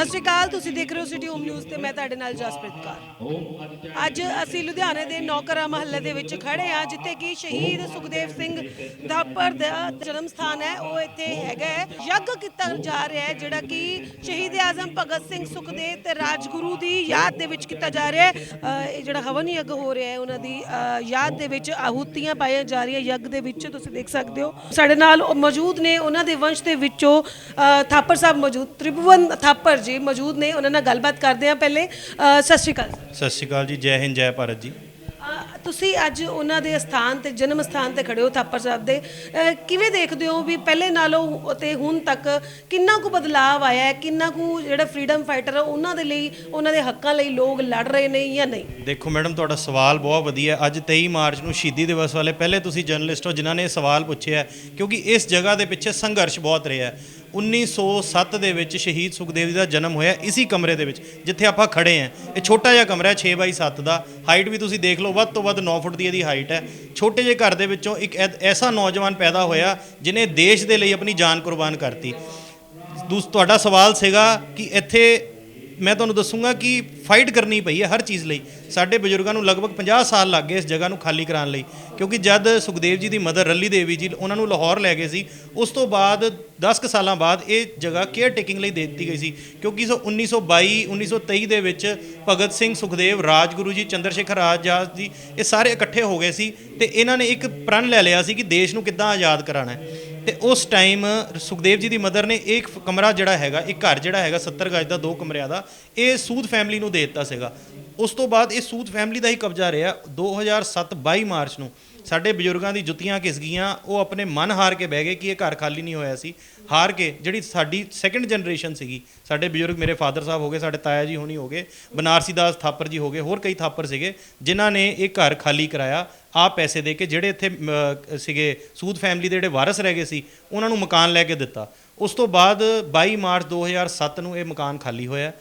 ਸਤਿ ਸ਼੍ਰੀ ਅਕਾਲ ਤੁਸੀਂ ਦੇਖ ਰਹੇ ਹੋ ਸਿਟੀ ਹੋਮ ਨਿਊਜ਼ ਤੇ ਮੈਂ ਤੁਹਾਡੇ ਨਾਲ ਜਸਪ੍ਰੀਤ ਕੌਰ। ਅੱਜ ਅਸੀਂ ਲੁਧਿਆਣੇ ਦੇ ਨੌਕਰਾ ਮਹੱਲੇ ਦੇ ਵਿੱਚ ਖੜੇ ਹਾਂ ਜਿੱਥੇ ਕਿ ਸ਼ਹੀਦ ਸੁਖਦੇਵ ਸਿੰਘ ਥਾਪਰ ਦਾ ਜਨਮ ਸਥਾਨ ਹੈ। ਉਹ ਇੱਥੇ ਹੈਗਾ ਹੈ। ਯੱਗ ਕੀਤਾ ਜਾ ਰਿਹਾ ਹੈ ਜਿਹੜਾ ਕਿ ਸ਼ਹੀਦ ਆਜ਼ਮ ਭਗਤ ਸਿੰਘ ਸੁਖਦੇਵ ਤੇ ਰਾਜਗੁਰੂ ਦੀ ਯਾਦ ਦੇ ਵਿੱਚ ਕੀਤਾ ਜਾ ਰਿਹਾ ਹੈ। ਇਹ ਜਿਹੜਾ ਹਵਨ ਯੱਗ ਹੋ ਰਿਹਾ ਹੈ ਉਹਨਾਂ ਦੀ ਅ, ਯਾਦ ਦੇ ਵਿੱਚ ਆਹੂਤੀਆਂ ਪਾਈਆਂ ਜਾ ਰਹੀਆਂ ਯੱਗ ਦੇ ਵਿੱਚ ਤੁਸੀਂ ਦੇਖ ਸਕਦੇ ਹੋ। ਸਾਡੇ ਨਾਲ ਉਹ ਮੌਜੂਦ ਨੇ ਉਹਨਾਂ ਦੇ ਵੰਸ਼ ਦੇ ਵਿੱਚੋਂ ਅ, ਥਾਪਰ ਸਾਹਿਬ ਮੌਜੂਦ ਤ੍ਰਿਭੁਵਨ ਥਾਪਰ ਜੀ। ਮੌਜੂਦ ਨੇ ਉਹਨਾਂ ਨਾਲ ਗੱਲਬਾਤ ਕਰਦੇ ਹਾਂ ਪਹਿਲੇ। ਅ, ਸਤਿ ਸ਼੍ਰੀ ਅਕਾਲ। ਸਤਿ ਸ਼੍ਰੀ ਅਕਾਲ ਜੀ ਜੈ ਹਿੰਦ ਜੈ ਭਾਰਤ ਜੀ। ਅ, ਤੁਸੀਂ ਅੱਜ ਉਹਨਾਂ ਦੇ ਸਥਾਨ ਤੇ ਜਨਮ ਸਥਾਨ ਤੇ ਖੜੇ ਹੋ ਥਾਪਰ ਸਾਹਿਬ ਦੇ। ਅ, ਕਿਵੇਂ ਦੇਖਦੇ ਹੋ ਵੀ ਪਹਿਲੇ ਨਾਲੋਂ ਤੇ ਹੁਣ ਤੱਕ ਕਿੰਨਾ ਕੁ ਬਦਲਾਅ ਆਇਆ ਹੈ? ਕਿੰਨਾ ਕੁ ਜਿਹੜਾ ਫਰੀडम ਫਾਈਟਰ ਆ ਉਹਨਾਂ ਦੇ ਲਈ ਉਹਨਾਂ ਦੇ ਹੱਕਾਂ ਲਈ ਲੋਕ ਲੜ ਰਹੇ ਨੇ ਜਾਂ ਨਹੀਂ? ਦੇਖੋ ਮੈਡਮ ਤੁਹਾਡਾ ਸਵਾਲ ਬਹੁਤ ਵਧੀਆ। ਹੈ। ਅੱਜ 23 ਮਾਰਚ ਨੂੰ ਸ਼ਹੀਦੀ ਦਿਵਸ ਵਾਲੇ ਪਹਿਲੇ ਤੁਸੀਂ ਜਰਨਲਿਸਟ ਹੋ ਜਿਨ੍ਹਾਂ ਨੇ ਇਹ ਸਵਾਲ ਪੁੱਛਿਆ ਹੈ, ਕਿਉਂਕਿ ਇਸ ਜਗ੍ਹਾ ਦੇ ਪਿੱਛੇ ਸੰਘਰਸ਼ ਬਹੁਤ ਰਿਹਾ ਹੈ। 1907 ਦੇ ਵਿੱਚ ਸ਼ਹੀਦ ਸੁਖਦੇਵ ਜੀ ਦਾ ਜਨਮ ਹੋਇਆ ਇਸੀ ਕਮਰੇ ਦੇ ਵਿੱਚ, ਜਿੱਥੇ ਆਪਾਂ ਖੜੇ ਹਾਂ। ਇਹ ਛੋਟਾ ਜਿਹਾ ਕਮਰਾ ਹੈ 6 ਬਾਈ 7 ਦਾ। ਹਾਈਟ ਵੀ ਤੁਸੀਂ ਦੇਖ ਲਓ, ਵੱਧ ਤੋਂ ਵੱਧ 9 ਫੁੱਟ ਦੀ ਇਹਦੀ ਹਾਈਟ ਹੈ। ਛੋਟੇ ਜਿਹੇ ਘਰ ਦੇ ਵਿੱਚੋਂ ਇੱਕ ਐਸਾ ਨੌਜਵਾਨ ਪੈਦਾ ਹੋਇਆ ਜਿਨੇ ਦੇਸ਼ ਦੇ ਲਈ ਆਪਣੀ ਜਾਨ ਕੁਰਬਾਨ ਕਰਤੀ। ਦੂਸ, ਤੁਹਾਡਾ ਸਵਾਲ ਸੀਗਾ ਕਿ ਇੱਥੇ ਮੈਂ ਤੁਹਾਨੂੰ ਦੱਸੂਗਾ ਕਿ ਫਾਈਟ ਕਰਨੀ ਪਈ ਹੈ ਹਰ ਚੀਜ਼ ਲਈ। ਸਾਡੇ ਬਜ਼ੁਰਗਾਂ ਨੂੰ ਲਗਭਗ 50 ਸਾਲ ਲੱਗ ਗਏ ਇਸ ਜਗ੍ਹਾ ਨੂੰ ਖਾਲੀ ਕਰਾਉਣ ਲਈ। ਕਿਉਂਕਿ ਜਦ ਸੁਖਦੇਵ ਜੀ ਦੀ ਮਦਰ ਰੱਲੀ ਦੇਵੀ ਜੀ ਉਹਨਾਂ ਨੂੰ ਲਾਹੌਰ ਲੈ ਗਏ ਸੀ, ਉਸ ਤੋਂ ਬਾਅਦ 10 ਕੁ ਸਾਲਾਂ ਬਾਅਦ ਇਹ ਜਗ੍ਹਾ ਕੇਅਰ ਟੇਕਿੰਗ ਲਈ ਦੇ ਦਿੱਤੀ ਗਈ ਸੀ। ਕਿਉਂਕਿ ਸੋ 1922 1923 ਦੇ ਵਿੱਚ ਭਗਤ ਸਿੰਘ ਸੁਖਦੇਵ, ਰਾਜਗੁਰੂ ਜੀ ਚੰਦਰ ਸ਼ੇਖਰ ਆਜ਼ਾਦ ਜੀ, ਇਹ ਸਾਰੇ ਇਕੱਠੇ ਹੋ ਗਏ ਸੀ ਤੇ ਇਹਨਾਂ ਨੇ ਇੱਕ ਪ੍ਰਣ ਲੈ ਲਿਆ ਸੀ ਕਿ ਦੇਸ਼ ਨੂੰ ਕਿੱਦਾਂ ਆਜ਼ਾਦ ਕਰਾਉਣਾ ਹੈ। ਤੇ ਉਸ ਟਾਈਮ ਸੁਖਦੇਵ ਜੀ ਦੀ ਮਦਰ ਨੇ ਇੱਕ ਕਮਰਾ ਜਿਹੜਾ ਹੈਗਾ, ਇੱਕ ਘਰ ਜਿਹੜਾ ਹੈਗਾ 70 ਗਜ ਦਾ, ਦੋ ਕਮਰਿਆਂ ਦਾ, ਇਹ ਸੂਦ ਫੈਮਿਲੀ ਨੂੰ ਦੇ ਦਿੱਤਾ ਸੀਗਾ। ਉਸ ਤੋਂ ਬਾਅਦ ਇਹ ਸੂਦ ਫੈਮਿਲੀ ਦਾ ਹੀ ਕਬਜ਼ਾ ਰਿਹਾ 2007 22 ਮਾਰਚ ਨੂੰ। ਸਾਡੇ ਬਜ਼ੁਰਗਾਂ ਦੀ ਜੁੱਤੀਆਂ ਘਿਸ ਗਈਆਂ, ਉਹ ਆਪਣੇ ਮਨ ਹਾਰ ਕੇ ਬਹਿ ਗਏ ਕਿ ਇਹ ਘਰ ਖਾਲੀ ਨਹੀਂ ਹੋਇਆ ਸੀ। ਹਾਰ ਕੇ, ਜਿਹੜੀ ਸਾਡੀ ਸੈਕੰਡ ਜਨਰੇਸ਼ਨ ਸੀਗੀ, ਸਾਡੇ ਬਜ਼ੁਰਗ ਮੇਰੇ ਫਾਦਰ ਸਾਹਿਬ ਹੋ ਗਏ, ਸਾਡੇ ਤਾਇਆ ਜੀ ਹੋਣੀ ਹੋ ਗਏ, ਬਨਾਰਸੀ ਦਾਸ ਥਾਪਰ ਜੀ ਹੋ ਗਏ, ਹੋਰ ਕਈ ਥਾਪਰ ਸੀਗੇ, ਜਿਨ੍ਹਾਂ ਨੇ ਇਹ ਘਰ ਖਾਲੀ ਕਰਾਇਆ ਆਪ ਪੈਸੇ ਦੇ ਕੇ ਜਿਹੜੇ ਇੱਥੇ ਸੀਗੇ, ਸੂਦ ਫੈਮਿਲੀ ਦੇ ਜਿਹੜੇ ਵਾਰਸ ਰਹਿ ਗਏ ਸੀ, ਉਹਨਾਂ ਨੂੰ ਮਕਾਨ ਲੈ ਕੇ ਦਿੱਤਾ। ਉਸ ਤੋਂ ਬਾਅਦ 22 ਮਾਰਚ 2007 ਨੂੰ ਇਹ ਮਕਾਨ ਖਾਲੀ ਹੋਇਆ।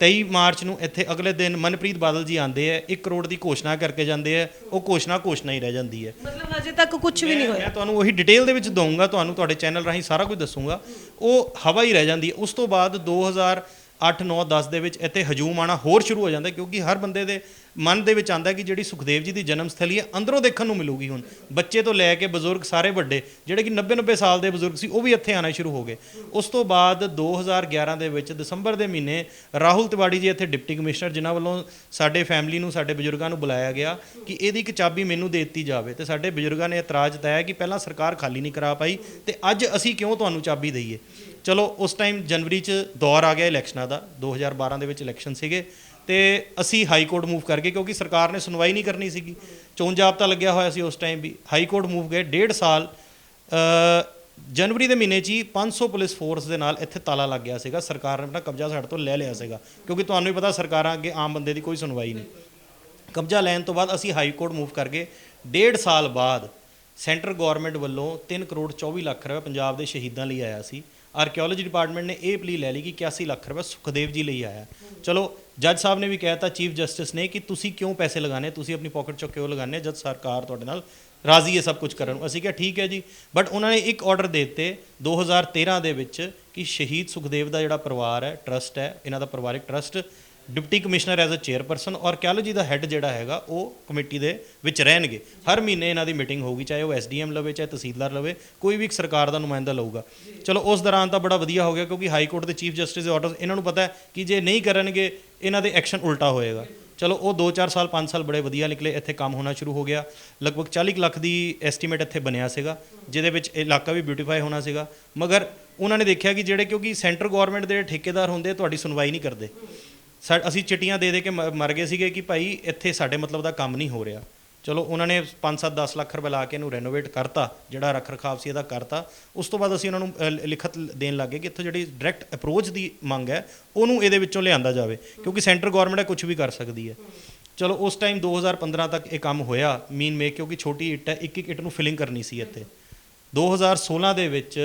23 ਮਾਰਚ ਨੂੰ ਇੱਥੇ ਅਗਲੇ ਦਿਨ ਮਨਪ੍ਰੀਤ ਬਾਦਲ ਜੀ ਆਂਦੇ ਆ 1 ਕਰੋੜ ਦੀ ਘੋਸ਼ਣਾ ਕਰਕੇ ਜਾਂਦੇ ਆ ਉਹ ਘੋਸ਼ਣਾ ਘੋਸ਼ਣਾ ਹੀ ਰਹਿ ਜਾਂਦੀ ਹੈ। ਮਤਲਬ ਹਜੇ ਤੱਕ ਕੁਝ ਵੀ ਨਹੀਂ ਹੋਇਆ। ਮੈਂ ਤੁਹਾਨੂੰ ਉਹੀ ਡਿਟੇਲ ਦੇ ਵਿੱਚ ਦਊਂਗਾ ਤੁਹਾਨੂੰ ਤੁਹਾਡੇ ਚੈਨਲ ਰਾਹੀਂ ਸਾਰਾ ਕੁਝ ਦੱਸੂਗਾ। ਉਹ ਹਵਾ ਹੀ ਰਹਿ ਜਾਂਦੀ ਹੈ। ਉਸ ਤੋਂ ਬਾਅਦ 2008 9 10 ਦੇ ਵਿੱਚ ਇੱਥੇ ਹਜੂਮ ਆਣਾ ਹੋਰ ਸ਼ੁਰੂ ਹੋ ਜਾਂਦਾ ਕਿਉਂਕਿ ਹਰ ਬੰਦੇ ਦੇ ਮਨ ਦੇ ਵਿੱਚ ਆਂਦਾ ਕਿ ਜਿਹੜੀ ਸੁਖਦੇਵ ਜੀ ਦੀ ਜਨਮ ਸਥਲੀ ਹੈ, ਅੰਦਰੋਂ ਦੇਖਣ ਨੂੰ ਮਿਲੂਗੀ ਹੁਣ। ਬੱਚੇ ਤੋਂ ਲੈ ਕੇ ਬਜ਼ੁਰਗ ਸਾਰੇ ਵੱਡੇ, ਜਿਹੜੇ ਕਿ 90 90 ਸਾਲ ਦੇ ਬਜ਼ੁਰਗ ਸੀ, ਉਹ ਵੀ ਇੱਥੇ ਆਣਾ ਸ਼ੁਰੂ ਹੋ ਗਏ। ਉਸ ਤੋਂ ਬਾਅਦ 2011 ਦੇ ਵਿੱਚ ਦਸੰਬਰ ਦੇ ਮਹੀਨੇ ਰਾਹੁਲ ਤਿਵਾੜੀ ਜੀ ਇੱਥੇ ਡਿਪਟੀ ਕਮਿਸ਼ਨਰ, ਜਿਨ੍ਹਾਂ ਵੱਲੋਂ ਸਾਡੇ ਫੈਮਿਲੀ ਨੂੰ, ਸਾਡੇ ਬਜ਼ੁਰਗਾਂ ਨੂੰ ਬੁਲਾਇਆ ਗਿਆ ਕਿ ਇਹਦੀ ਇੱਕ ਚਾਬੀ ਮੈਨੂੰ ਦੇ ਦਿੱਤੀ ਜਾਵੇ। ਤੇ ਸਾਡੇ ਬਜ਼ੁਰਗਾਂ ਨੇ ਇਤਰਾਜ਼ ਜਤਾਇਆ ਕਿ ਪਹਿਲਾਂ ਸਰਕਾਰ ਖਾਲੀ ਨਹੀਂ ਕਰਾ ਪਾਈ, ਤੇ ਅੱਜ ਅਸੀਂ ਕਿਉਂ ਤੁਹਾਨੂੰ ਚਾਬੀ ਦਈਏ? ਚਲੋ, ਉਸ ਟਾਈਮ ਜਨਵਰੀ 'ਚ ਦੌਰ ਆ ਗਿਆ ਇਲੈਕਸ਼ਨਾਂ ਦਾ 2012 ਦੇ ਵਿੱਚ ਇਲੈਕਸ਼ਨ ਸੀਗੇ, ਤੇ ਅਸੀਂ ਹਾਈ ਕੋਰਟ ਮੂਵ ਕਰ ਗਏ, ਕਿਉਂਕਿ ਸਰਕਾਰ ਨੇ ਸੁਣਵਾਈ ਨਹੀਂ ਕਰਨੀ ਸੀਗੀ। ਚੋਣ ਜਾਬਤਾ ਲੱਗਿਆ ਹੋਇਆ ਸੀ ਉਸ ਟਾਈਮ ਵੀ। ਹਾਈ ਕੋਰਟ ਮੂਵ ਗਏ, ਡੇਢ ਸਾਲ ਜਨਵਰੀ ਦੇ ਮਹੀਨੇ 'ਚ ਹੀ 500 ਪੁਲਿਸ ਫੋਰਸ ਦੇ ਨਾਲ ਇੱਥੇ ਤਾਲਾ ਲੱਗ ਗਿਆ ਸੀਗਾ। ਸਰਕਾਰ ਨੇ ਆਪਣਾ ਕਬਜ਼ਾ ਸਾਡੇ ਤੋਂ ਲੈ ਲਿਆ ਸੀਗਾ, ਕਿਉਂਕਿ ਤੁਹਾਨੂੰ ਵੀ ਪਤਾ ਸਰਕਾਰਾਂ ਅੱਗੇ ਆਮ ਬੰਦੇ ਦੀ ਕੋਈ ਸੁਣਵਾਈ ਨਹੀਂ। ਕਬਜ਼ਾ ਲੈਣ ਤੋਂ ਬਾਅਦ ਅਸੀਂ ਹਾਈ ਕੋਰਟ ਮੂਵ ਕਰ ਗਏ। ਡੇਢ ਸਾਲ ਬਾਅਦ ਸੈਂਟਰ ਗਵਰਨਮੈਂਟ ਵੱਲੋਂ 3 ਕਰੋੜ 24 ਲੱਖ ਰੁਪਏ ਪੰਜਾਬ ਦੇ ਸ਼ਹੀਦਾਂ ਲਈ ਆਇਆ ਸੀ। ਆਰਕੀਓਲੋਜੀ ਡਿਪਾਰਟਮੈਂਟ ਨੇ ਇਹ ਪਲੀ ਲੈ ਲਈ ਕਿ 81 ਲੱਖ ਰੁਪਏ ਸੁਖਦੇਵ ਜੀ ਲਈ ਆਇਆ। ਚਲੋ, ਜੱਜ ਸਾਹਿਬ ਨੇ ਵੀ ਕਹਿਤਾ ਚੀਫ ਜਸਟਿਸ ਨੇ, ਕਿ ਤੁਸੀਂ ਕਿਉਂ ਪੈਸੇ ਲਗਾਣੇ ਤੁਸੀਂ ਆਪਣੀ ਪਾਕਟ ਚੋਂ ਕਿਉਂ ਲਗਾਣੇ ਜਦ ਸਰਕਾਰ ਤੁਹਾਡੇ ਨਾਲ ਰਾਜ਼ੀ ਹੈ ਸਭ ਕੁਝ ਕਰਨ ਨੂੰ। ਅਸੀਂ ਕਿਹਾ, ਠੀਕ ਹੈ ਜੀ। ਬਟ ਉਹਨਾਂ ਨੇ ਇੱਕ ਆਰਡਰ ਦੇ ਦਿੱਤੇ 2013 ਦੇ ਵਿੱਚ ਕਿ ਸ਼ਹੀਦ ਸੁਖਦੇਵ ਦਾ ਜਿਹੜਾ ਪਰਿਵਾਰ ਹੈ ਟਰਸਟ ਹੈ, ਇਹਨਾਂ ਦਾ ਪਰਿਵਾਰਿਕ trust deputy commissioner as a chairperson ਔਰ ਆਰਕੀਓਲੋਜੀ ਦਾ ਹੈੱਡ ਜਿਹੜਾ ਹੈਗਾ, ਉਹ ਕਮੇਟੀ ਦੇ ਵਿੱਚ ਰਹਿਣਗੇ। ਹਰ ਮਹੀਨੇ ਇਹਨਾਂ ਦੀ ਮੀਟਿੰਗ ਹੋਊਗੀ, ਚਾਹੇ ਉਹ ਐਸਡੀਐਮ ਲਵੇ, ਚਾਹੇ ਤਹਿਸੀਲਦਾਰ ਲਵੇ, ਕੋਈ ਵੀ ਇੱਕ ਸਰਕਾਰ ਦਾ ਨੁਮਾਇੰਦਾ ਲਊਗਾ। ਚਲੋ, ਉਸ ਦੌਰਾਨ ਤਾਂ ਬੜਾ ਵਧੀਆ ਹੋ ਗਿਆ, ਕਿਉਂਕਿ ਹਾਈ ਕੋਰਟ ਦੇ ਚੀਫ ਜਸਟਿਸ ਦੇ ਆਰਡਰ ਇਹਨਾਂ ਨੂੰ ਪਤਾ ਹੈ ਕਿ ਜੇ ਨਹੀਂ ਕਰਨਗੇ, ਇਹਨਾਂ ਦੇ ਐਕਸ਼ਨ ਉਲਟਾ ਹੋਏਗਾ। ਚਲੋ, ਉਹ 2-4 ਸਾਲ 5 ਸਾਲ ਬੜੇ ਵਧੀਆ ਨਿਕਲੇ, ਇੱਥੇ ਕੰਮ ਹੋਣਾ ਸ਼ੁਰੂ ਹੋ ਗਿਆ। ਲਗਭਗ 40 ਕੁ ਲੱਖ ਦੀ ਐਸਟੀਮੇਟ ਇੱਥੇ ਬਣਿਆ ਸੀਗਾ, ਜਿਹਦੇ ਵਿੱਚ ਇਲਾਕਾ ਵੀ ਬਿਊਟੀਫਾਈ ਹੋਣਾ ਸੀਗਾ। ਮਗਰ ਉਹਨਾਂ ਨੇ ਦੇਖਿਆ ਕਿ ਜਿਹੜੇ ਕਿਉਂਕਿ ਸੈਂਟਰ ਗਵਰਨਮੈਂਟ ਦੇ ਠੇਕੇਦਾਰ ਹੁੰਦੇ, ਤੁਹਾਡੀ ਸੁਣਵਾਈ ਨਹੀਂ ਕਰਦੇ। ਸਾ- ਅਸੀਂ ਚਿੱਟੀਆਂ ਦੇ ਦੇ ਕੇ ਮ- ਮਰ ਗਏ ਸੀਗੇ ਕਿ ਭਾਈ ਇੱਥੇ ਸਾਡੇ ਮਤਲਬ ਦਾ ਕੰਮ ਨਹੀਂ ਹੋ ਰਿਹਾ। ਚਲੋ ਉਹਨਾਂ ਨੇ 5-7 10 ਲੱਖ ਰੁਪਏ ਲਾ ਕੇ ਇਹਨੂੰ ਰੈਨੋਵੇਟ ਕਰਤਾ ਜਿਹੜਾ ਰੱਖ ਰਖਾਵ ਸੀ ਇਹਦਾ ਕਰਤਾ। ਉਸ ਤੋਂ ਬਾਅਦ ਅਸੀਂ ਉਹਨਾਂ ਨੂੰ ਅ, ਲਿਖਤ ਦੇਣ ਲੱਗੇ ਕਿ ਇੱਥੇ ਜਿਹੜੀ ਡਾਇਰੈਕਟ ਅਪਰੋਚ ਦੀ ਮੰਗ ਹੈ ਉਹਨੂੰ ਇਹਦੇ ਵਿੱਚੋਂ ਲਿਆਂਦਾ ਜਾਵੇ ਕਿਉਂਕਿ ਸੈਂਟਰ ਗਵਰਨਮੈਂਟ ਕੁਝ ਵੀ ਕਰ ਸਕਦੀ ਹੈ। ਚਲੋ ਉਸ ਟਾਈਮ 2015 ਤੱਕ ਇਹ ਕੰਮ ਹੋਇਆ ਮੀਨ ਮੇਕ ਕਿਉਂਕਿ ਛੋਟੀ ਇੱਟ ਹੈ ਇੱਕ ਇੱਕ ਇੱਟ ਨੂੰ ਫਿਲਿੰਗ ਕਰਨੀ ਸੀ ਇੱਥੇ। 2016 ਦੇ ਵਿੱਚ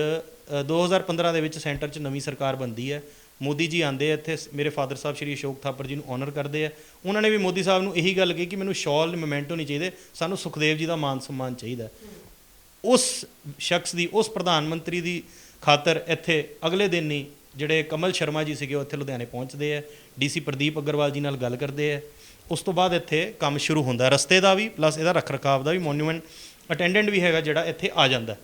ਅ, 2015 ਦੇ ਵਿੱਚ ਸੈਂਟਰ 'ਚ ਨਵੀਂ ਸਰਕਾਰ ਬਣਦੀ ਹੈ। ਮੋਦੀ ਜੀ ਆਂਦੇ ਆ ਇੱਥੇ, ਸ- ਮੇਰੇ ਫਾਦਰ ਸਾਹਿਬ ਸ਼੍ਰੀ ਅਸ਼ੋਕ ਥਾਪਰ ਜੀ ਨੂੰ ਆਨਰ ਕਰਦੇ ਆ। ਉਹਨਾਂ ਨੇ ਵੀ ਮੋਦੀ ਸਾਹਿਬ ਨੂੰ ਇਹੀ ਗੱਲ ਕਹੀ ਕਿ ਮੈਨੂੰ ਸ਼ਾਲ ਮੋਮੈਂਟੋ ਨਹੀਂ ਚਾਹੀਦੇ, ਸਾਨੂੰ ਸੁਖਦੇਵ ਜੀ ਦਾ ਮਾਨ ਸਨਮਾਨ ਚਾਹੀਦਾ। ਉਸ ਸ਼ਖਸ ਦੀ, ਉਸ ਪ੍ਰਧਾਨ ਮੰਤਰੀ ਦੀ ਖਾਤਰ ਇੱਥੇ ਅਗਲੇ ਦਿਨ ਹੀ ਜਿਹੜੇ ਕਮਲ ਸ਼ਰਮਾ ਜੀ ਸੀਗੇ ਉਹ ਇੱਥੇ ਲੁਧਿਆਣੇ ਪਹੁੰਚਦੇ ਆ। ਡੀਸੀ ਪ੍ਰਦੀਪ ਅਗਰਵਾਲ ਜੀ ਨਾਲ ਗੱਲ ਕਰਦੇ ਆ। ਉਸ ਤੋਂ ਬਾਅਦ ਇੱਥੇ ਕੰਮ ਸ਼ੁਰੂ ਹੁੰਦਾ। ਰਸਤੇ ਦਾ ਵੀ, ਪਲੱਸ ਇਹਦਾ ਰੱਖ-ਰਖਾਵ ਦਾ ਵੀ ਮੋਨੂਮੈਂਟ ਅਟੈਂਡੈਂਟ ਵੀ ਹੈਗਾ ਜਿਹੜਾ ਇੱਥੇ ਆ ਜਾਂਦਾ।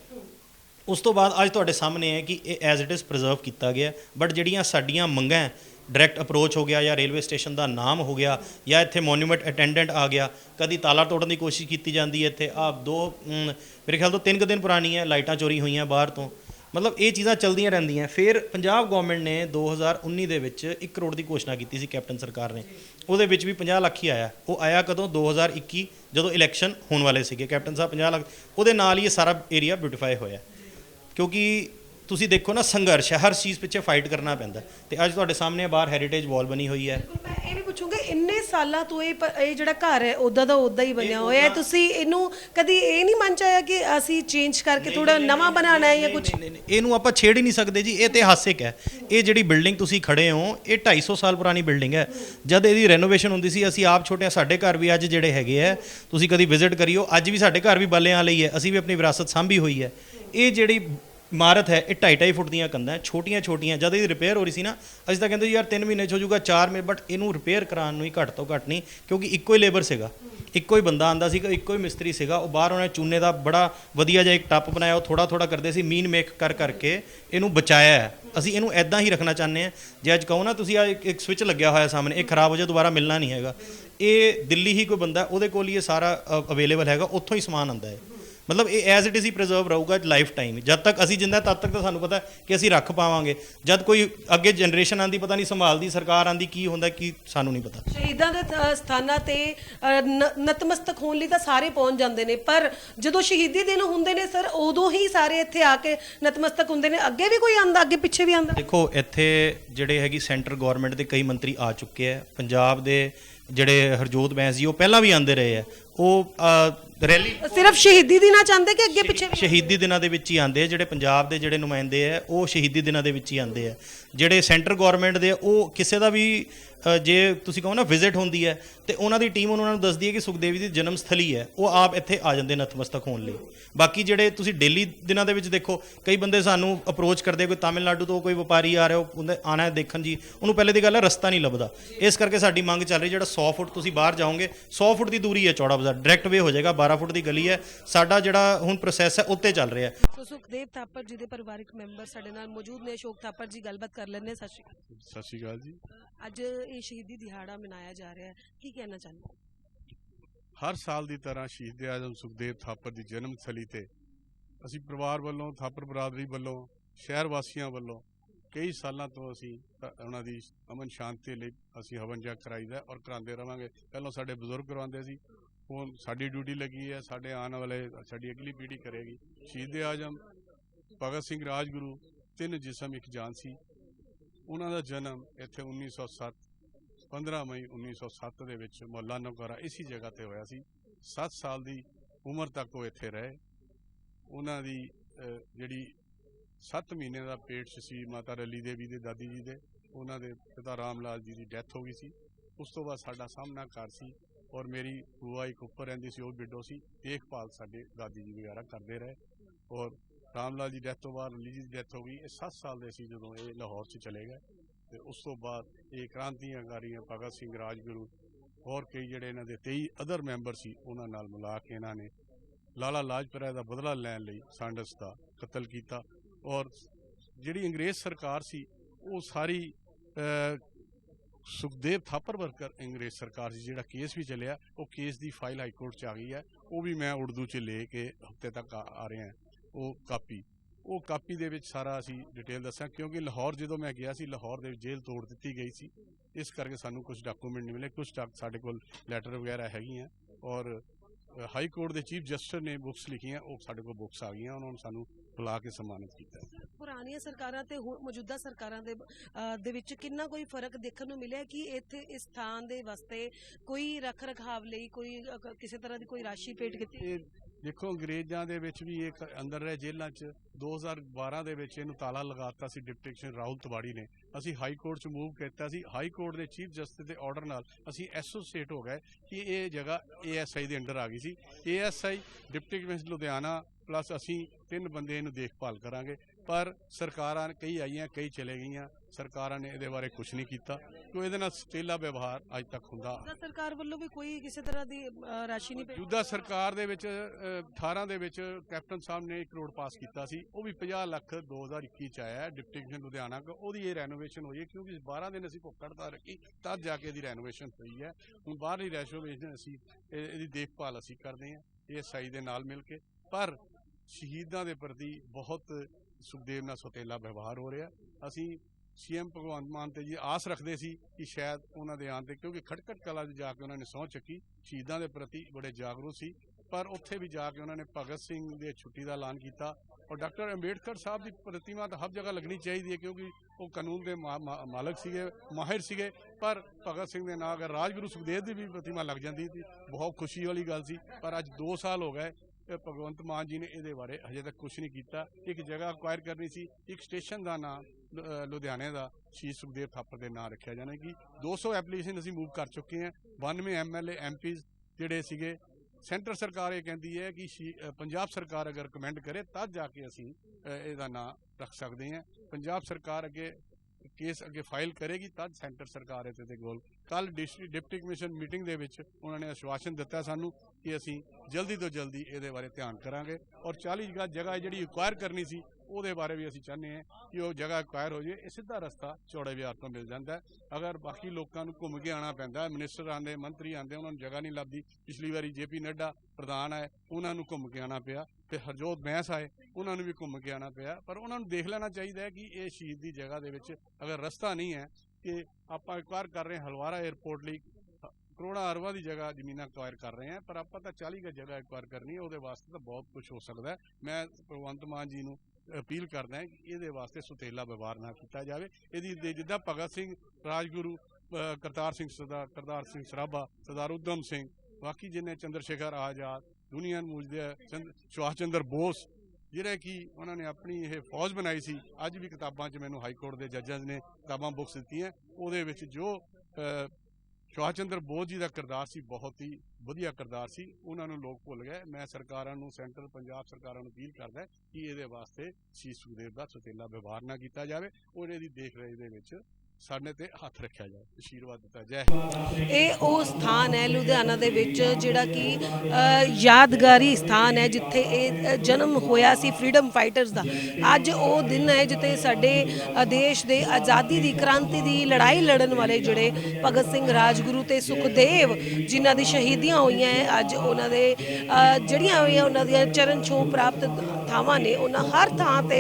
ਉਸ ਤੋਂ ਬਾਅਦ ਅੱਜ ਤੁਹਾਡੇ ਸਾਹਮਣੇ ਹੈ ਕਿ ਇਹ ਐਜ਼ ਇਟ ਇਜ਼ ਪ੍ਰੀਜ਼ਰਵ ਕੀਤਾ ਗਿਆ ਬਟ ਜਿਹੜੀਆਂ ਸਾਡੀਆਂ ਮੰਗਾਂ ਡਾਇਰੈਕਟ ਅਪਰੋਚ ਹੋ ਗਿਆ ਜਾਂ ਰੇਲਵੇ ਸਟੇਸ਼ਨ ਦਾ ਨਾਮ ਹੋ ਗਿਆ ਜਾਂ ਇੱਥੇ ਮੋਨੂਮੈਂਟ ਅਟੈਂਡੈਂਟ ਆ ਗਿਆ, ਕਦੀ ਤਾਲਾ ਤੋੜਨ ਦੀ ਕੋਸ਼ਿਸ਼ ਕੀਤੀ ਜਾਂਦੀ ਹੈ ਇੱਥੇ। ਆ ਦੋ ਮੇਰੇ ਖਿਆਲ ਤੋਂ ਤਿੰਨ ਕੁ ਦਿਨ ਪੁਰਾਣੀ ਹੈ, ਲਾਈਟਾਂ ਚੋਰੀ ਹੋਈਆਂ ਬਾਹਰ ਤੋਂ। ਮਤਲਬ ਇਹ ਚੀਜ਼ਾਂ ਚੱਲਦੀਆਂ ਰਹਿੰਦੀਆਂ। ਫਿਰ ਪੰਜਾਬ ਗਵਰਨਮੈਂਟ ਨੇ 2019 ਦੇ ਵਿੱਚ 1 ਕਰੋੜ ਦੀ ਘੋਸ਼ਣਾ ਕੀਤੀ ਸੀ ਕੈਪਟਨ ਸਰਕਾਰ ਨੇ। ਉਹਦੇ ਵਿੱਚ ਵੀ 50 ਲੱਖ ਹੀ ਆਇਆ। ਉਹ ਆਇਆ ਕਦੋਂ? 2021 ਜਦੋਂ ਇਲੈਕਸ਼ਨ ਹੋਣ ਵਾਲੇ ਸੀਗੇ। ਕੈਪਟਨ ਸਾਹਿਬ 50 ਲੱਖ, ਉਹਦੇ ਨਾਲ ਹੀ ਇਹ ਸਾਰਾ ਏਰੀਆ ਬਿਊਟੀਫਾਈ ਹੋਇਆ। ਕਿਉਂਕਿ ਤੁਸੀਂ ਦੇਖੋ ਨਾ ਸੰਘਰਸ਼ ਹੈ, ਹਰ ਚੀਜ਼ ਪਿੱਛੇ ਫਾਈਟ ਕਰਨਾ ਪੈਂਦਾ ਤੇ ਅੱਜ ਤੁਹਾਡੇ ਸਾਹਮਣੇ ਬਾਹਰ ਹੈਰੀਟੇਜ ਵਾਲ ਬਣੀ ਹੋਈ ਹੈ। ਇੰਨੇ ਸਾਲਾਂ ਤੋਂ ਇਹ ਪ- ਇਹ ਜਿਹੜਾ ਘਰ ਹੈ ਉਦਾਂ ਦਾ ਉਦਾਂ ਹੀ ਬਣਿਆ ਹੋਇਆ ਹੈ। ਤੁਸੀਂ ਇਹਨੂੰ ਕਦੀ ਇਹ ਨਹੀਂ ਮਨ ਚ ਆਇਆ ਕਿ ਅਸੀਂ ਚੇਂਜ ਕਰਕੇ ਥੋੜਾ ਨਵਾਂ ਬਣਾਉਣਾ ਹੈ ਜਾਂ ਕੁਝ ਨਹੀਂ, ਨਹੀਂ, ਨਹੀਂ, ਇਹਨੂੰ ਆਪਾਂ ਛੇੜ ਹੀ ਨਹੀਂ ਸਕਦੇ ਜੀ ਇਹ ਇਤਿਹਾਸਿਕ ਹੈ। ਇਹ ਜਿਹੜੀ ਬਿਲਡਿੰਗ ਤੁਸੀਂ ਖੜੇ ਹੋ ਇਹ 250 ਸਾਲ ਪੁਰਾਣੀ ਬਿਲਡਿੰਗ ਹੈ। ਜਦ ਇਹਦੀ ਰੈਨੋਵੇਸ਼ਨ ਹੁੰਦੀ ਸੀ ਅਸੀਂ ਆਪ ਛੋਟੇ ਹਾਂ, ਸਾਡੇ ਘਰ ਵੀ ਅੱਜ ਜਿਹੜੇ ਹੈਗੇ ਆ ਤੁਸੀਂ ਕਦੀ ਵਿਜ਼ਿਟ ਕਰਿਓ ਅੱਜ ਵੀ ਸਾਡੇ ਘਰ ਵੀ ਬਾਲਿਆਂ ਲਈ ਹੈ। ਅਸੀਂ ਵੀ ਆਪਣੀ ਵਿਰਾਸਤ ਸਾਂਭੀ ਹੋਈ ਹੈ। ਇਹ ਜਿਹੜੀ ਇਮਾਰਤ ਹੈ, ਇਹ 2.5 ਫੁੱਟ ਦੀਆਂ ਕੰਧਾਂ, ਛੋਟੀਆਂ ਛੋਟੀਆਂ, ਜਦ ਇਹਦੀ ਰਿਪੇਅਰ ਹੋ ਰਹੀ ਸੀ ਨਾ, ਅਸੀਂ ਤਾਂ ਕਹਿੰਦੇ ਯਾਰ 3 ਮਹੀਨੇ ਚ ਹੋ ਜਾਊਗਾ 4 ਮਹੀਨੇ ਬਟ ਇਹਨੂੰ ਰਿਪੇਅਰ ਕਰਾਉਣ ਨੂੰ ਹੀ ਘੱਟ ਤੋਂ ਘੱਟ ਨਹੀਂ, ਕਿਉਂਕਿ ਇੱਕੋ ਹੀ ਲੇਬਰ ਸੀਗਾ। ਇੱਕੋ ਹੀ ਬੰਦਾ ਆਂਦਾ ਸੀਗਾ, ਇੱਕੋ ਹੀ ਮਿਸਤਰੀ ਸੀਗਾ, ਉਹ ਬਾਹਰ ਉਹਨੇ ਚੂਨੇ ਦਾ ਬੜਾ ਵਧੀਆ ਜਿਹਾ ਇੱਕ ਟੱਪ ਬਣਾਇਆ, ਉਹ ਥੋੜਾ ਥੋੜਾ ਕਰਦੇ ਸੀ ਮੀਨ ਮੇਕ ਕਰ ਕਰਕੇ ਇਹਨੂੰ ਬਚਾਇਆ ਹੈ। ਅਸੀਂ ਇਹਨੂੰ ਐਦਾਂ ਹੀ ਰੱਖਣਾ ਚਾਹੁੰਦੇ ਹਾਂ। ਜੇ ਅੱਜ ਕਹੋ ਨਾ, ਤੁਸੀਂ ਆ ਇੱਕ ਸਵਿਚ ਲੱਗਿਆ ਹੋਇਆ ਸਾਹਮਣੇ, ਇਹ ਖਰਾਬ ਹੋ ਜਾ ਦੁਬਾਰਾ ਮਿਲਣਾ ਨਹੀਂ ਹੈਗਾ। ਇਹ ਦਿੱਲੀ ਹੀ ਕੋਈ ਬੰਦਾ, ਉਹਦੇ ਕੋਲ ਹੀ ਇਹ ਸਾਰਾ ਅਵੇਲੇਬਲ ਹੈਗਾ, ਉੱਥੋਂ ਹੀ ਸਮਾਨ ਆਉਂਦਾ ਹੈ। ਮਤਲਬ ਇਹ ਐਜ਼ ਇਟ ਇਜ਼ ਹੀ ਪ੍ਰੀਜ਼ਰਵ ਰਹੂਗਾ ਲਾਈਫ ਟਾਈਮ ਜਦ ਤੱਕ ਅਸੀਂ ਜਿੰਦਾ ਤਦ ਤੱਕ ਤਾਂ ਸਾਨੂੰ ਪਤਾ ਕਿ ਅਸੀਂ ਰੱਖ ਪਾਵਾਂਗੇ। ਜਦ ਕੋਈ ਅੱਗੇ ਜਨਰੇਸ਼ਨ ਆਂਦੀ ਪਤਾ ਨਹੀਂ ਸੰਭਾਲਦੀ ਸਰਕਾਰ ਆਂਦੀ ਕੀ ਹੁੰਦਾ ਕੀ ਸਾਨੂੰ ਨਹੀਂ ਪਤਾ। ਸ਼ਹੀਦਾਂ ਦੇ ਸਥਾਨਾਂ ਤੇ ਨਤਮਸਤਕ ਹੋਣ ਲਈ ਤਾਂ ਸਾਰੇ ਪਹੁੰਚ ਜਾਂਦੇ ਨੇ ਪਰ ਜਦੋਂ ਸ਼ਹੀਦੀ ਦਿਨ ਹੁੰਦੇ ਨੇ ਸਰ ਉਦੋਂ ਹੀ ਸਾਰੇ ਇੱਥੇ ਆ ਕੇ ਨਤਮਸਤਕ ਹੁੰਦੇ ਨੇ। ਅੱਗੇ ਵੀ ਕੋਈ ਆਂਦਾ ਅੱਗੇ ਪਿੱਛੇ ਵੀ ਆਂਦਾ? ਦੇਖੋ ਇੱਥੇ ਜਿਹੜੇ ਹੈਗੀ ਸੈਂਟਰ ਗਵਰਨਮੈਂਟ ਦੇ ਕਈ ਮੰਤਰੀ ਆ ਚੁੱਕੇ ਆ। ਪੰਜਾਬ ਦੇ ਜਿਹੜੇ ਹਰਜੋਤ ਬੈਂਸ ਜੀ ਉਹ ਪਹਿਲਾਂ ਵੀ ਆਂਦੇ ਰਹੇ ਆ। ਉਹ ਅ, ਰੈਲੀ? ਸਿਰਫ ਸ਼ਹੀਦੀ ਦਿਨਾਂ ਚਾਹੁੰਦੇ ਕਿ ਅੱਗੇ ਪਿੱਛੇ? ਸ਼ਹੀਦੀ ਦਿਨਾਂ ਦੇ ਵਿੱਚ ਹੀ ਆਉਂਦੇ ਆ ਜਿਹੜੇ ਪੰਜਾਬ ਦੇ ਜਿਹੜੇ ਨੁਮਾਇੰਦੇ ਆ ਉਹ ਸ਼ਹੀਦੀ ਦਿਨਾਂ ਦੇ ਵਿੱਚ ਹੀ ਆਉਂਦੇ ਆ। ਜਿਹੜੇ ਸੈਂਟਰ ਗਵਰਨਮੈਂਟ ਦੇ ਆ, ਉਹ ਕਿਸੇ ਦਾ ਵੀ ਜੇ ਤੁਸੀਂ ਕਹੋ ਨਾ ਵਿਜ਼ਿਟ ਹੁੰਦੀ ਹੈ ਤੇ ਉਹਨਾਂ ਦੀ ਟੀਮ ਉਹਨਾਂ ਨੂੰ ਦੱਸਦੀ ਹੈ ਕਿ ਸੁਖਦੇਵ ਜੀ ਦੀ ਜਨਮ ਸਥਲੀ ਹੈ ਉਹ ਆਪ ਇੱਥੇ ਆ ਜਾਂਦੇ ਨਤਮਸਤਕ ਹੋਣ ਲਈ। ਬਾਕੀ ਜਿਹੜੇ ਤੁਸੀਂ ਡੇਲੀ ਦਿਨਾਂ ਦੇ ਵਿੱਚ ਦੇਖੋ ਕਈ ਬੰਦੇ ਸਾਨੂੰ ਅਪਰੋਚ ਕਰਦੇ ਕੋਈ ਤਾਮਿਲਨਾਡੂ ਤੋਂ ਕੋਈ ਵਪਾਰੀ ਆ ਰਿਹਾ ਉਹ ਉਹਨੇ ਆਣਾ ਹੈ ਦੇਖਣ ਜੀ ਉਹਨੂੰ ਪਹਿਲੇ ਦੀ ਗੱਲ ਹੈ ਰਸਤਾ ਨਹੀਂ ਲੱਭਦਾ। ਇਸ ਕਰਕੇ ਸਾਡੀ ਮੰਗ ਚੱਲ ਰਹੀ ਜਿਹੜਾ 100 ਫੁੱਟ ਤੁਸੀਂ ਬਾਹਰ ਜਾਓਗੇ 100 ਫੁੱਟ ਦੀ ਦੂਰੀ ਹੈ ਚੌੜਾ ਬਾਜ਼ਾਰ ਡਾਇਰੈਕਟ ਵੇ ਹੋ ਜਾਏਗਾ 12 ਫੁੱਟ ਦੀ ਗਲੀ ਹੈ ਸਾਡਾ ਜਿਹੜਾ ਹੁਣ ਪ੍ਰੋਸੈਸ ਹੈ ਉੱਤੇ ਚੱਲ ਰਿਹਾ ਹੈ। ਸੋ ਸੁਖਦੇਵ ਥਾਪਰ ਜੀ ਦੇ ਪਰਿਵਾਰਕ ਮੈਂਬਰ ਸਾਡੇ ਨਾਲ ਮੌਜੂਦ ਨੇ ਅਸ਼ੋਕ ਥਾਪਰ ਜੀ ਗੱਲਬਾਤ ਕਰ ਲੈਣੇ ਸਤਿ ਸ਼੍ਰੀ ਅਕਾਲ। ਸਤਿ ਸ਼੍ਰੀ ਅਕਾਲ ਜੀ। ਅੱਜ ਇਹ ਸ਼ਹੀਦੀ ਦਿਹਾੜਾ ਮਨਾਇਆ ਜਾ ਰਿਹਾ ਹੈ। ਕੀ ਕਹਿਣਾ ਚਾਹੁੰਦੇ ਹੋ? ਹਰ ਸਾਲ ਦੀ ਤਰ੍ਹਾਂ ਸ਼ਹੀਦ ਆਜ਼ਮ ਸੁਖਦੇਵ ਥਾਪਰ ਦੀ ਜਨਮ ਥਲੀ ਤੇ ਅਸੀਂ ਪਰਿਵਾਰ ਵੱਲੋਂ, ਥਾਪਰ ਬਰਾਦਰੀ ਵੱਲੋਂ, ਸ਼ਹਿਰ ਵਾਸੀਆਂ ਵੱਲੋਂ ਕਈ ਸਾਲਾਂ ਤੋਂ ਅਸੀਂ ਉਹਨਾਂ ਦੀ ਅਮਨ ਸ਼ਾਂਤੀ ਲਈ ਅਸੀਂ ਹਵਨ ਜਗ ਕਰਾਈਦਾ ਔਰ ਕਰਾਉਂਦੇ ਰਵਾਂਗੇ। ਪਹਿਲਾਂ ਸਾਡੇ ਬਜ਼ੁਰਗ ਕਰਵਾਉਂਦੇ ਸੀ, ਹੁਣ ਸਾਡੀ ਡਿਊਟੀ ਲੱਗੀ ਹੈ, ਸਾਡੇ ਆਉਣ ਵਾਲੇ, ਸਾਡੀ ਅਗਲੀ ਪੀੜ੍ਹੀ ਕਰੇਗੀ। ਸ਼ਹੀਦ ਆਜ਼ਮ, ਭਗਤ ਸਿੰਘ ਰਾਜਗੁਰੂ, ਤਿੰਨ ਜਿਸਮ ਇੱਕ ਜਾਨ ਸੀ। ਉਹਨਾਂ ਦਾ ਜਨਮ ਇੱਥੇ 1907 15 ਮਈ 1907 ਦੇ ਵਿੱਚ ਮੁਹੱਲਾ ਨਗੌਰਾ ਇਸੀ ਜਗ੍ਹਾ ਤੇ ਹੋਇਆ ਸੀ। 7 ਸਾਲ ਦੀ ਉਮਰ ਤੱਕ ਉਹ ਇੱਥੇ ਰਹੇ। ਉਹਨਾਂ ਦੀ ਜਿਹੜੀ 7 ਮਹੀਨੇ ਦਾ ਪੇਟ ਸੀ ਮਾਤਾ ਰਲੀ ਦੇਵੀ ਦੇ, ਦਾਦੀ ਜੀ ਦੇ, ਉਹਨਾਂ ਦੇ ਪਿਤਾ ਰਾਮ ਲਾਲ ਜੀ ਦੀ ਡੈਥ ਹੋ ਗਈ ਸੀ। ਉਸ ਤੋਂ ਬਾਅਦ ਸਾਡਾ ਸਾਹਮਣਾ ਘਰ ਸੀ ਔਰ ਮੇਰੀ ਭੂਆ ਇੱਕ ਉੱਪਰ ਰਹਿੰਦੀ ਸੀ, ਉਹ ਵਿਡੋ ਸੀ। ਦੇਖਭਾਲ ਸਾਡੇ ਦਾਦੀ ਜੀ ਵਗੈਰਾ ਕਰਦੇ ਰਹੇ ਔਰ ਰਾਮ ਲਾਲ ਜੀ ਡੈਥ ਤੋਂ ਬਾਅਦ ਰਲੀ ਜੀ ਦੀ ਡੈਥ ਹੋ ਗਈ। ਇਹ 7 ਸਾਲ ਦੇ ਸੀ ਜਦੋਂ ਇਹ ਲਾਹੌਰ 'ਚ ਚਲੇ ਗਏ। ਤੇ ਉਸ ਤੋਂ ਬਾਅਦ ਇਹ ਕ੍ਰਾਂਤੀਕਾਰੀਆਂ ਭਗਤ ਸਿੰਘ ਰਾਜਗੁਰੂ ਹੋਰ ਕਈ ਜਿਹੜੇ ਇਹਨਾਂ ਦੇ 23 ਅਦਰ ਮੈਂਬਰ ਸੀ, ਉਹਨਾਂ ਨਾਲ ਮਿਲਾ ਕੇ ਇਹਨਾਂ ਨੇ ਲਾਲਾ ਲਾਜਪਤ ਰਾਏ ਦਾ ਬਦਲਾ ਲੈਣ ਲਈ ਸਾਂਡਸ ਦਾ ਕਤਲ ਕੀਤਾ। ਔਰ ਜਿਹੜੀ ਅੰਗਰੇਜ਼ ਸਰਕਾਰ ਸੀ, ਉਹ ਸਾਰੀ ਸੁਖਦੇਵ ਥਾਪਰ ਵਰਕਰ ਅੰਗਰੇਜ਼ ਸਰਕਾਰ ਸੀ, ਜਿਹੜਾ ਕੇਸ ਵੀ ਚੱਲਿਆ, ਉਹ ਕੇਸ ਦੀ ਫਾਈਲ ਹਾਈ ਕੋਰਟ 'ਚ ਆ ਗਈ ਹੈ। ਉਹ ਵੀ ਮੈਂ ਉਰਦੂ 'ਚ ਲੈ ਕੇ ਹਫ਼ਤੇ ਤੱਕ ਆ ਰਿਹਾ ਉਹ ਕਾਪੀ ਉਹ ਕਾਪੀ ਦੇ ਵਿੱਚ ਸਾਰਾ ਅਸੀਂ ਡਿਟੇਲ ਦੱਸਾਂ ਕਿਉਂਕਿ ਲਾਹੌਰ ਜਦੋਂ ਮੈਂ ਗਿਆ ਸੀ ਲਾਹੌਰ ਦੇ ਵਿੱਚ ਜੇਲ੍ਹ ਤੋੜ ਦਿੱਤੀ ਗਈ ਸੀ। ਇਸ ਕਰਕੇ ਸਾਨੂੰ ਕੁਝ ਡਾਕੂਮੈਂਟ ਨਹੀਂ ਮਿਲੇ ਕੁਝ ਸਾਡੇ ਕੋਲ ਲੈਟਰ ਵਗੈਰਾ ਹੈਗੀਆਂ। ਔਰ ਹਾਈ ਕੋਰਟ ਦੇ ਚੀਫ ਜਸਟਿਸ ਨੇ ਬੁੱਕਸ ਲਿਖੀਆਂ ਉਹ ਸਾਡੇ ਕੋਲ ਬੁੱਕਸ ਆ ਗਈਆਂ ਉਹਨਾਂ ਨੇ ਸਾਨੂੰ ਬੁਲਾ ਕੇ ਸਨਮਾਨਿਤ ਕੀਤਾ। ਪੁਰਾਣੀਆਂ ਸਰਕਾਰਾਂ ਤੇ ਹੁਣ ਮੌਜੂਦਾ ਸਰਕਾਰਾਂ ਦੇ ਦੇ ਵਿੱਚ ਕਿੰਨਾ ਕੋਈ ਫ਼ਰਕ ਦੇਖਣ ਨੂੰ ਮਿਲਿਆ ਕਿ ਇੱਥੇ ਇਸ ਥਾਂ ਦੇ ਵਾਸਤੇ ਕੋਈ ਰੱਖ ਰਖਾਵ ਲਈ ਕੋਈ ਕਿਸੇ ਤਰ੍ਹਾਂ ਦੀ ਕੋਈ ਰਾਸ਼ੀ ਪੇਟ ਕੀਤੀ? ਦੇਖੋ ਅੰਗਰੇਜ਼ਾਂ ਦੇ ਵਿੱਚ ਵੀ ਇਹ ਅੰਦਰ ਰਹੇ ਜੇਲ੍ਹਾਂ 'ਚ 2012 ਦੇ ਵਿੱਚ ਇਹਨੂੰ ਤਾਲਾ ਲਗਾਤਾ ਸੀ ਡਿਪਟੀ ਕਮਿਸ਼ਨਰ ਰਾਹੁਲ ਤਿਵਾੜੀ ਨੇ। ਅਸੀਂ ਹਾਈ ਕੋਰਟ 'ਚ ਮੂਵ ਕੀਤਾ ਸੀ। ਹਾਈ ਕੋਰਟ ਦੇ ਚੀਫ ਜਸਟਿਸ ਦੇ ਆਰਡਰ ਨਾਲ ਅਸੀਂ ਐਸੋਸੀਏਟ ਹੋ ਗਏ ਕਿ ਇਹ ਜਗ੍ਹਾ ਏਐਸਆਈ ਦੇ ਅੰਡਰ ਆ ਗਈ ਸੀ। ASI deputy commissioner Ludhiana, plus ਅਸੀਂ ਤਿੰਨ ਬੰਦੇ ਇਹਨੂੰ ਦੇਖਭਾਲ ਕਰਾਂਗੇ। ਪਰ ਸਰਕਾਰਾਂ ਕਈ ਆਈਆਂ, ਕਈ ਚਲੇ ਗਈਆਂ। ਸਰਕਾਰਾਂ ਨੇ ਇਹਦੇ ਬਾਰੇ ਕੁਝ ਨਹੀਂ ਕੀਤਾ ਕਿਉਂ ਇਹਦੇ ਨਾਲ ਸਟੇਲਾ ਵਿਵਹਾਰ ਅੱਜ ਤੱਕ ਹੁੰਦਾ? ਸਰਕਾਰ ਵੱਲੋਂ ਵੀ ਕੋਈ ਕਿਸੇ ਤਰ੍ਹਾਂ ਦੀ ਰਾਸ਼ੀ ਨਹੀਂ ਮੌਜੂਦਾ ਸਰਕਾਰ ਦੇ ਵਿੱਚ ਅ, 18 ਦੇ ਵਿੱਚ ਕੈਪਟਨ ਸਾਹਿਬ ਨੇ 1 ਕਰੋੜ ਪਾਸ ਕੀਤਾ ਸੀ ਉਹ ਵੀ 50 ਲੱਖ 2021 ਚ ਆਇਆ ਡਿਪਟੀ ਕਮਿਸ਼ਨਰ ਲੁਧਿਆਣਾ ਕੋ ਉਹਦੀ ਇਹ ਰੈਨੋਵੇਸ਼ਨ ਹੋਈ ਹੈ ਕਿਉਂਕਿ 12 ਦਿਨ ਅਸੀਂ ਭੁੱਖ ਹੜਤਾਲ ਰੱਖੀ ਤਦ ਜਾ ਕੇ ਇਹਦੀ ਰੈਨੋਵੇਸ਼ਨ ਹੋਈ ਹੈ। ਹੁਣ ਬਾਹਰਲੀ ਰੈਨੋਵੇਸ਼ਨ ਅਸੀਂ ਇਹ- ਇਹਦੀ ਦੇਖਭਾਲ ਅਸੀਂ ਕਰਦੇ ਹਾਂ ਏਐਸਆਈ ਦੇ ਨਾਲ ਮਿਲ ਕੇ ਪਰ ਸ਼ਹੀਦਾਂ ਦੇ ਪ੍ਰਤੀ ਬਹੁਤ ਸੁਖਦੇਵ ਨਾਲ ਸੋਤੇਲਾ ਵਿਵਹਾਰ ਹੋ ਰਿਹਾ। ਅਸੀਂ ਸੀਐਮ ਭਗਵੰਤ ਮਾਨ ਤੇ ਜੀ ਆਸ ਰੱਖਦੇ ਸੀ ਕਿ ਸ਼ਾਇਦ ਉਹਨਾਂ ਦੇ ਆਉਣ ਤੇ, ਕਿਉਂਕਿ ਖਟਕੜ ਕਲਾ 'ਚ ਜਾ ਕੇ ਉਹਨਾਂ ਨੇ ਸਹੁੰ ਚੱਕੀ, ਸ਼ਹੀਦਾਂ ਦੇ ਪ੍ਰਤੀ ਬੜੇ ਜਾਗਰੂਕ ਸੀ। ਪਰ ਉੱਥੇ ਵੀ ਜਾ ਕੇ ਉਹਨਾਂ ਨੇ ਭਗਤ ਸਿੰਘ ਦੇ ਛੁੱਟੀ ਦਾ ਐਲਾਨ ਕੀਤਾ ਔਰ ਡਾਕਟਰ ਅੰਬੇਡਕਰ ਸਾਹਿਬ ਦੀ ਪ੍ਰਤਿਮਾ ਤਾਂ ਹਰ ਜਗ੍ਹਾ ਲੱਗਣੀ ਚਾਹੀਦੀ ਹੈ, ਕਿਉਂਕਿ ਉਹ ਕਾਨੂੰਨ ਦੇ ਮਾ- ਮਾ- ਮਾਲਕ ਸੀਗੇ, ਮਾਹਿਰ ਸੀਗੇ। ਪਰ ਭਗਤ ਸਿੰਘ ਦੇ ਨਾਂ ਅਗਰ ਰਾਜਗੁਰੂ ਸੁਖਦੇਵ ਦੀ ਵੀ ਪ੍ਰਤਿਮਾ ਲੱਗ ਜਾਂਦੀ ਸੀ ਬਹੁਤ ਖੁਸ਼ੀ ਵਾਲੀ ਗੱਲ ਸੀ। ਪਰ ਅੱਜ 2 ਸਾਲ ਹੋ ਗਏ ਭਗਵੰਤ ਮਾਨ ਜੀ ਨੇ ਇਹਦੇ ਬਾਰੇ ਹਜੇ ਤੱਕ ਕੁਝ ਨਹੀਂ ਕੀਤਾ। ਇੱਕ ਜਗ੍ਹਾ ਅਕਵਾਇਰ ਕਰਨੀ ਸੀ, ਇੱਕ ਸਟੇਸ਼ਨ ਦਾ ਨਾਮ ਲੁਧਿਆਣੇ ਦਾ ਸ਼ਹੀਦ ਸੁਖਦੇਵ ਥਾਪਰ ਦੇ ਨਾਂ ਰੱਖਿਆ ਜਾਣਾ ਕਿ 200 ਐਪਲੀਕੇਸ਼ਨ ਅਸੀਂ ਮੂਵ ਕਰ ਚੁੱਕੇ ਹਾਂ। 92 ਐਮਐਲਏ ਐਮਪੀਜ਼ ਜਿਹੜੇ ਸੀਗੇ ਸੈਂਟਰ ਸਰਕਾਰ ਇਹ ਕਹਿੰਦੀ ਹੈ ਕਿ ਸ਼ੀ- ਪੰਜਾਬ ਸਰਕਾਰ ਅਗਰ ਕਮੈਂਡ ਕਰੇ ਤਦ ਜਾ ਕੇ ਅਸੀਂ ਇਹਦਾ ਨਾਂ ਰੱਖ ਸਕਦੇ ਹਾਂ। ਪੰਜਾਬ ਸਰਕਾਰ ਅੱਗੇ ਕੇਸ ਅੱਗੇ ਫਾਈਲ ਕਰੇਗੀ, ਤਦ ਸੈਂਟਰ ਸਰਕਾਰ ਇਹਦੇ ਤੇ ਗੋਲ ਕੱਲ ਡਿਪਟੀ ਕਮਿਸ਼ਨ ਮੀਟਿੰਗ ਦੇ ਵਿੱਚ ਉਹਨਾਂ ਨੇ ਆਸ਼ਵਾਸਨ ਦਿੱਤਾ ਸਾਨੂੰ ਕਿ ਅਸੀਂ ਜਲਦੀ ਤੋਂ ਜਲਦੀ ਇਹਦੇ ਬਾਰੇ ਧਿਆਨ ਕਰਾਂਗੇ ਔਰ 40 ਜਗ੍ਹਾ ਜਗ੍ਹਾ ਜਿਹੜੀ ਐਕਵਾਇਰ ਕਰਨੀ ਸੀ, ਉਹਦੇ ਬਾਰੇ ਵੀ ਅਸੀਂ ਚਾਹੁੰਦੇ ਹਾਂ ਕਿ ਉਹ ਜਗ੍ਹਾ ਐਕਵਾਇਰ ਹੋ ਜਾਏ ਇਹ ਸਿੱਧਾ ਰਸਤਾ ਚੌੜੇ ਬਾਜ਼ਾਰ ਤੋਂ ਮਿਲ ਜਾਂਦਾ ਅਗਰ ਬਾਕੀ ਲੋਕਾਂ ਨੂੰ ਘੁੰਮ ਕੇ ਆਣਾ ਪੈਂਦਾ ਹੈ ਮਿਨਿਸਟਰ ਆਂਦੇ ਮੰਤਰੀ ਆਂਦੇ ਉਹਨਾਂ ਨੂੰ ਜਗ੍ਹਾ ਨਹੀਂ ਲੱਭਦੀ। ਪਿਛਲੀ ਵਾਰੀ ਜੇਪੀ ਨੱਡਾ ਪ੍ਰਧਾਨ ਹੈ ਉਹਨਾਂ ਨੂੰ ਘੁੰਮ ਕੇ ਆਣਾ ਪਿਆ। ਤੇ ਹਰਜੋਤ ਬੈਂਸ ਆਏ, ਉਹਨਾਂ ਨੂੰ ਵੀ ਘੁੰਮ ਕੇ ਆਣਾ ਪਿਆ। ਪਰ ਉਹਨਾਂ ਨੂੰ ਦੇਖ ਲੈਣਾ ਚਾਹੀਦਾ ਹੈ ਕਿ ਇਹ ਸ਼ਹੀਦ ਦੀ ਜਗ੍ਹਾ ਦੇ ਵਿੱਚ ਅਗਰ ਰਸਤਾ ਨਹੀਂ ਹੈ ਕਿ ਆਪਾਂ ਐਕਵਾਇਰ ਕਰ ਰਹੇ ਹਲਵਾਰਾ 에ਅਰਪੋਰਟ ਲਈ ਕਰੋੜਾਂ ਅਰਬਾਂ ਦੀ ਜਗ੍ਹਾ ਜ਼ਮੀਨਾਂ ਐਕਵਾਇਰ ਕਰ ਰਹੇ ਹਾਂ, ਪਰ ਆਪਾਂ ਤਾਂ 40 ਗਾ ਜਗ੍ਹਾ ਐਕਵਾਇਰ ਕਰਨੀ ਹੈ, ਉਹਦੇ ਵਾਸਤੇ ਤਾਂ ਬਹੁਤ ਕੁਝ ਹੋ ਸਕਦਾ ਮੈਂ ਭਗਵੰਤ ਮਾਨ ਜੀ ਨੂੰ ਅਪੀਲ ਕਰਦਾ ਹਾਂ ਕਿ ਇਹਦੇ ਵਾਸਤੇ ਸੁਤੇਲਾ ਵਿਵਹਾਰ ਨਾ ਕੀਤਾ ਜਾਵੇ। ਇਹਦੀ ਜਿੱਦਾਂ ਭਗਤ ਸਿੰਘ ਰਾਜਗੁਰੂ ਕਰਤਾਰ ਸਿੰਘ ਸਦਾ ਕਰਤਾਰ ਸਿੰਘ ਸਰਾਭਾ, ਸਰਦਾਰ ਉਦਮ ਸਿੰਘ, ਬਾਕੀ ਜਿਨੇ ਚੰਦਰ ਸ਼ੇਖਰ ਆਜ਼ਾਦ ਦੁਨੀਆ ਮੁਜਦੇ ਸੁਭਾਸ਼ ਚੰਦਰ ਬੋਸ ਜਿਹੜੇ ਕਿ ਉਹਨਾਂ ਨੇ ਆਪਣੀ ਇਹ ਫੌਜ ਬਣਾਈ ਸੀ ਅੱਜ ਵੀ ਕਿਤਾਬਾਂ 'ਚ ਮੈਨੂੰ ਹਾਈ ਕੋਰਟ ਦੇ ਜੱਜਾਂ ਨੇ ਕਿਤਾਬਾਂ ਬੁੱਕਸ ਦਿੱਤੀਆਂ। ਉਹਦੇ ਵਿੱਚ ਜੋ ਸੁਭਾਸ਼ ਚੰਦਰ ਬੋਸ ਜੀ ਦਾ ਕਿਰਦਾਰ ਸੀ ਬਹੁਤ ਹੀ ਵਧੀਆ ਕਿਰਦਾਰ ਸੀ। ਉਹਨਾਂ ਨੂੰ ਲੋਕ ਭੁੱਲ ਗਏ। ਮੈਂ ਸਰਕਾਰਾਂ ਨੂੰ ਸੈਂਟਰ ਪੰਜਾਬ ਸਰਕਾਰਾਂ ਨੂੰ ਅਪੀਲ ਕਰਦਾ ਕਿ ਇਹਦੇ ਵਾਸਤੇ ਸ਼੍ਰੀ ਸੁਖਦੇਵ ਦਾ ਸੁਤੇਲਾ ਵਿਵਹਾਰ ਨਾ ਕੀਤਾ ਜਾਵੇ। ਔਰ ਇਹਦੀ ਦੇਖ ਰੇਖ ਦੇ ਵਿੱਚ ਸਾਡੇ ਤੇ ਹੱਥ ਰੱਖਿਆ ਜਾਵੇ ਅਸ਼ੀਰਵਾਦ ਦਿੱਤਾ ਜੈ ਇਹ ਉਹ ਸਥਾਨ ਹੈ ਲੁਧਿਆਣਾ ਦੇ ਵਿੱਚ, ਜਿਹੜਾ ਕਿ ਯਾਦਗਾਰੀ ਸਥਾਨ ਹੈ, ਜਿੱਥੇ ਇਹ ਜਨਮ ਹੋਇਆ ਸੀ ਫਰੀडम ਫਾਈਟਰਸ ਦਾ। ਅੱਜ ਉਹ ਦਿਨ ਹੈ, ਜਿੱਥੇ ਸਾਡੇ ਦੇਸ਼ ਦੇ ਆਜ਼ਾਦੀ ਦੀ, ਕ੍ਰਾਂਤੀ ਦੀ ਲੜਾਈ ਲੜਨ ਵਾਲੇ ਜਿਹੜੇ ਭਗਤ ਸਿੰਘ ਰਾਜਗੁਰੂ ਤੇ ਸੁਖਦੇਵ, ਜਿਨ੍ਹਾਂ ਦੀ ਸ਼ਹੀਦੀਆਂ ਹੋਈਆਂ ਹੈ, ਅੱਜ ਉਹਨਾਂ ਦੇ ਜਿਹੜੀਆਂ ਹੋਈਆਂ, ਉਹਨਾਂ ਦੀਆਂ ਚਰਨ ਛੋਹ ਪ੍ਰਾਪਤ ਥਾਵਾਂ ਨੇ ਉਹਨਾਂ ਹਰ ਥਾਂ ਤੇ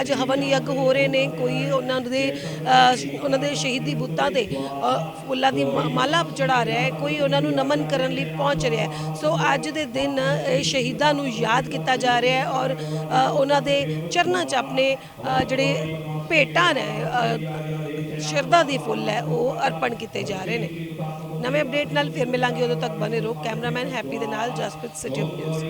ਅੱਜ ਹਵਨ ਯੱਗ ਹੋ ਰਹੇ ਨੇ, ਕੋਈ ਉਹਨਾਂ ਦੇ ਉਹਨਾਂ ਦੇ ਸ਼ਹੀਦੀ ਬੁੱਤਾਂ ਦੇ ਫੁੱਲਾਂ ਦੀ ਮ- ਮਾਲਾ ਚੜਾ ਰਿਹਾ ਹੈ, ਕੋਈ ਉਹਨਾਂ ਨੂੰ ਨਮਨ ਕਰਨ ਲਈ ਪਹੁੰਚ ਰਿਹਾ ਹੈ। ਸੋ ਅੱਜ ਦੇ ਦਿਨ ਇਹ ਸ਼ਹੀਦਾਂ ਨੂੰ ਯਾਦ ਕੀਤਾ ਜਾ ਰਿਹਾ ਹੈ ਔਰ ਉਹਨਾਂ ਦੇ ਚਰਨਾਂ 'ਚ ਆਪਣੇ ਜਿਹੜੇ ਭੇਟਾਂ ਨੇ ਸ਼ਰਧਾ ਦੀ ਫੁੱਲ ਹੈ, ਉਹ ਅਰਪਣ ਕੀਤੇ ਜਾ ਰਹੇ ਨੇ। ਨਵੇਂ ਅਪਡੇਟ ਨਾਲ ਫਿਰ ਮਿਲਾਂਗੇ, ਉਦੋਂ ਤੱਕ ਬਨੇ ਰਹੋ ਕੈਮਰਾਮੈਨ ਹੈਪੀ ਦੇ ਨਾਲ ਜਸਪ੍ਰੀਤ ਸਿਟੀ ਨਿਊਜ਼।